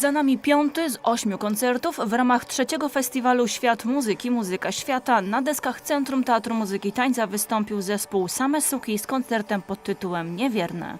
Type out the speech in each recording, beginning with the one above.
Za nami piąty z ośmiu koncertów w ramach trzeciego festiwalu Świat Muzyki Muzyka Świata. Na deskach Centrum Teatru Muzyki i Tańca wystąpił zespół Same Suki z koncertem pod tytułem Niewierne.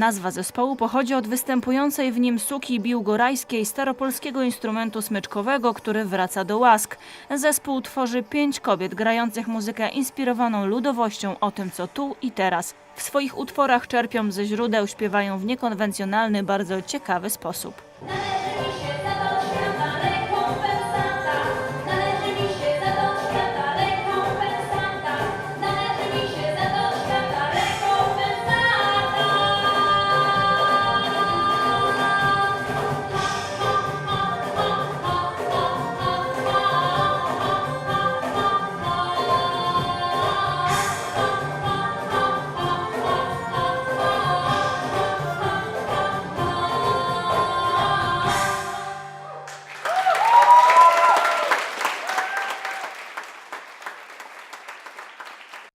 Nazwa zespołu pochodzi od występującej w nim suki biłgorajskiej staropolskiego instrumentu smyczkowego, który wraca do łask. Zespół tworzy pięć kobiet grających muzykę inspirowaną ludowością o tym, co tu i teraz. W swoich utworach czerpią ze źródeł, śpiewają w niekonwencjonalny, bardzo ciekawy sposób.